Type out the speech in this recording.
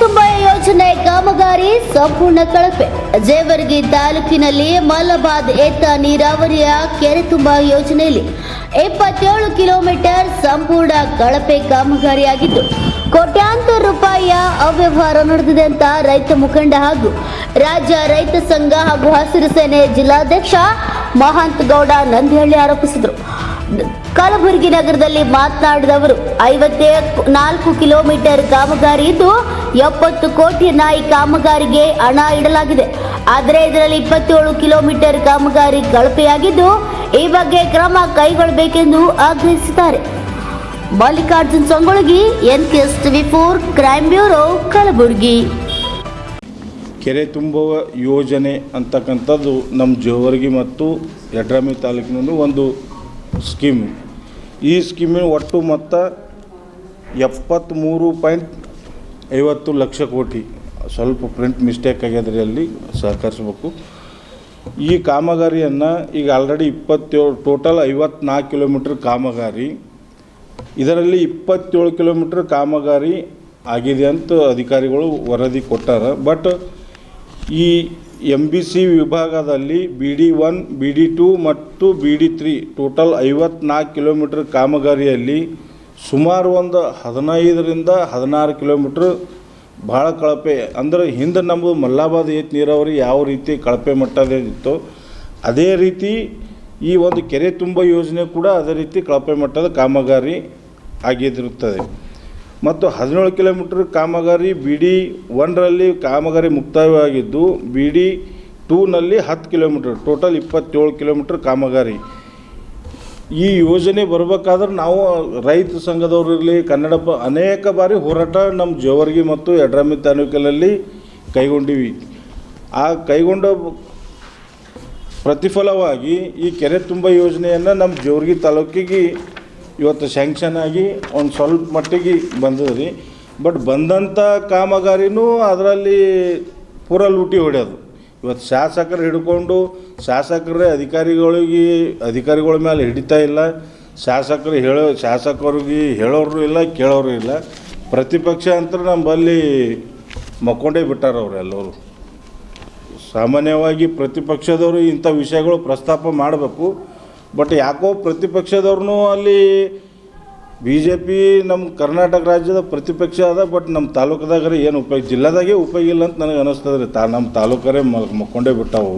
ತುಂಬಾ ಯೋಜನೆ ಕಾಮಗಾರಿ ಸಂಪೂರ್ಣ ಕಳಪೆ. ಜೇವರ್ಗಿ ತಾಲೂಕಿನಲ್ಲಿ ಮಲಬಾದ್ ಏತ ನೀರಾವರಿಯ ಕೆರೆ ತುಂಬಾ ಯೋಜನೆಯಲ್ಲಿ ಇಪ್ಪತ್ತೇಳು ಕಿಲೋಮೀಟರ್ ಸಂಪೂರ್ಣ ಕಳಪೆ ಕಾಮಗಾರಿಯಾಗಿದ್ದು, ಕೋಟ್ಯಾಂತರ ರೂಪಾಯಿಯ ಅವ್ಯವಹಾರ ನಡೆದಿದೆ ಅಂತ ರೈತ ಮುಖಂಡ ಹಾಗೂ ರಾಜ್ಯ ರೈತ ಸಂಘ ಹಾಗೂ ಹಸಿರು ಸೇನೆ ಜಿಲ್ಲಾಧ್ಯಕ್ಷ ಮಹಾಂತ ಗೌಡ ನಂದಿಹಳ್ಳಿ ಆರೋಪಿಸಿದರು. ಕಲಬುರಗಿ ನಗರದಲ್ಲಿ ಮಾತನಾಡಿದವರು ಐವತ್ತೇ ನಾಲ್ಕು ಕಿಲೋಮೀಟರ್ ಕಾಮಗಾರಿ ಇದ್ದು, ಎಪ್ಪತ್ತು ಕೋಟಿ ನಾಯಿ ಕಾಮಗಾರಿಗೆ ಹಣ ಇಡಲಾಗಿದೆ. ಆದರೆ ಇದರಲ್ಲಿ ಇಪ್ಪತ್ತೇಳು ಕಿಲೋಮೀಟರ್ ಕಾಮಗಾರಿ ಕಳಪೆಯಾಗಿದ್ದು, ಈ ಬಗ್ಗೆ ಕ್ರಮ ಕೈಗೊಳ್ಳಬೇಕೆಂದು ಆಗ್ರಹಿಸಿದ್ದಾರೆ. Mallikarjun Songolagi N K S TV four crime bureau, Kalaburagi. ಕೆರೆ ತುಂಬುವ ಯೋಜನೆ ಅಂತಕ್ಕಂಥದ್ದು ನಮ್ಮ ಜೋವರ್ಗಿ ಮತ್ತು ಯಡ್ರಾಮಿ ತಾಲೂಕಿನಲ್ಲಿ ಒಂದು ಸ್ಕೀಮ್. ಈ ಸ್ಕೀಮಿನ ಒಟ್ಟು ಮೊತ್ತ ಎಪ್ಪತ್ತ್ಮೂರು ಪಾಯಿಂಟ್ ಐವತ್ತು ಲಕ್ಷ ಕೋಟಿ. ಸ್ವಲ್ಪ ಪ್ರಿಂಟ್ ಮಿಸ್ಟೇಕ್ ಆಗ್ಯದ್ರಿ ಅಲ್ಲಿ, ಸಹಕರಿಸ್ಬೇಕು. ಈ ಕಾಮಗಾರಿಯನ್ನು ಈಗ ಆಲ್ರೆಡಿ ಇಪ್ಪತ್ತೇಳು ಟೋಟಲ್ ಐವತ್ನಾಲ್ಕು ಕಿಲೋಮೀಟ್ರ್ ಕಾಮಗಾರಿ. ಇದರಲ್ಲಿ ಇಪ್ಪತ್ತೇಳು ಕಿಲೋಮೀಟ್ರ್ ಕಾಮಗಾರಿ ಆಗಿದೆ ಅಂತ ಅಧಿಕಾರಿಗಳು ವರದಿ ಕೊಟ್ಟಾರ. ಬಟ್ ಈ ಎಂ ಬಿ ಸಿ ವಿಭಾಗದಲ್ಲಿ B D one B D two ಮತ್ತು ಬಿ ಡಿ ತ್ರೀ ಟೋಟಲ್ ಐವತ್ನಾಲ್ಕು ಕಿಲೋಮೀಟ್ರ್ ಕಾಮಗಾರಿಯಲ್ಲಿ ಸುಮಾರು ಒಂದು ಹದಿನೈದರಿಂದ ಹದಿನಾರು ಕಿಲೋಮೀಟ್ರ್ ಭಾಳ ಕಳಪೆ, ಅಂದರೆ ಹಿಂದೆ ನಮ್ಮದು ಮಲ್ಲಾಬಾದ್ ಏತ್ ನೀರಾವರಿ ಯಾವ ರೀತಿ ಕಳಪೆ ಮಟ್ಟದಿತ್ತು ಅದೇ ರೀತಿ ಈ ಒಂದು ಕೆರೆ ತುಂಬ ಯೋಜನೆ ಕೂಡ ಅದೇ ರೀತಿ ಕಳಪೆ ಮಟ್ಟದ ಕಾಮಗಾರಿ ಆಗಿದಿರುತ್ತದೆ ಮತ್ತು ಹದಿನೇಳು ಕಿಲೋಮೀಟ್ರ್ ಕಾಮಗಾರಿ ಬಿ ಡಿ ಒನ್ರಲ್ಲಿ ಕಾಮಗಾರಿ ಮುಕ್ತಾಯವಾಗಿದ್ದು ಬಿ ಡಿ ಟೂನಲ್ಲಿ ಹತ್ತು ಕಿಲೋಮೀಟ್ರ್, ಟೋಟಲ್ ಇಪ್ಪತ್ತೇಳು ಕಿಲೋಮೀಟ್ರ್ ಕಾಮಗಾರಿ. ಈ ಯೋಜನೆ ಬರಬೇಕಾದ್ರೆ ನಾವು ರೈತ ಸಂಘದವ್ರು ಇರಲಿ ಕನ್ನಡ ಪ ಅನೇಕ ಬಾರಿ ಹೋರಾಟ ನಮ್ಮ ಜೋವರ್ಗಿ ಮತ್ತು ಯಡ್ರಾಮಿ ತಾಲೂಕಿನಲ್ಲಿ ಕೈಗೊಂಡಿವಿ. ಆ ಕೈಗೊಂಡ ಪ್ರತಿಫಲವಾಗಿ ಈ ಕೆರೆ ತುಂಬ ಯೋಜನೆಯನ್ನು ನಮ್ಮ ಜೇವರ್ಗಿ ತಾಲೂಕಿಗೆ ಇವತ್ತು ಸ್ಯಾಂಕ್ಷನ್ ಆಗಿ ಒಂದು ಸ್ವಲ್ಪ ಮಟ್ಟಿಗೆ ಬಂದದ ರೀ. ಬಟ್ ಬಂದಂಥ ಕಾಮಗಾರಿನೂ ಅದರಲ್ಲಿ ಪೂರ ಲೂಟಿ ಹೊಡೆಯೋದು. ಇವತ್ತು ಶಾಸಕರು ಹಿಡ್ಕೊಂಡು ಶಾಸಕರೇ ಅಧಿಕಾರಿಗಳಿಗೆ, ಅಧಿಕಾರಿಗಳ ಮೇಲೆ ಹಿಡಿತಾ ಇಲ್ಲ. ಶಾಸಕರು ಹೇಳೋ, ಶಾಸಕರಿಗೆ ಹೇಳೋರು ಇಲ್ಲ, ಕೇಳೋರು ಇಲ್ಲ. ಪ್ರತಿಪಕ್ಷ ಅಂತ ನಮ್ಮಲ್ಲಿ ಮಕ್ಕೊಂಡೇ ಬಿಟ್ಟಾರ ಅವರು ಎಲ್ಲರೂ. ಸಾಮಾನ್ಯವಾಗಿ ಪ್ರತಿಪಕ್ಷದವರು ಇಂಥ ವಿಷಯಗಳು ಪ್ರಸ್ತಾಪ ಮಾಡಬೇಕು. ಬಟ್ ಯಾಕೋ ಪ್ರತಿಪಕ್ಷದವ್ರು ಅಲ್ಲಿ ಬಿ ಜೆ ಪಿ ನಮ್ಮ ಕರ್ನಾಟಕ ರಾಜ್ಯದ ಪ್ರತಿಪಕ್ಷ ಅದ ಬಟ್ ನಮ್ಮ ತಾಲೂಕದಾಗರೆ ಏನು ಉಪಯೋಗ ಜಿಲ್ಲಾದಾಗೆ ಉಪಯೋಗ ಇಲ್ಲ ಅಂತ ನನಗೆ ಅನ್ನಿಸ್ತದೆ ರೀ ತಾ ನಮ್ಮ ತಾಲೂಕರೇ ಮ ಮಕ್ಕೊಂಡೇ ಬಿಟ್ಟಾವು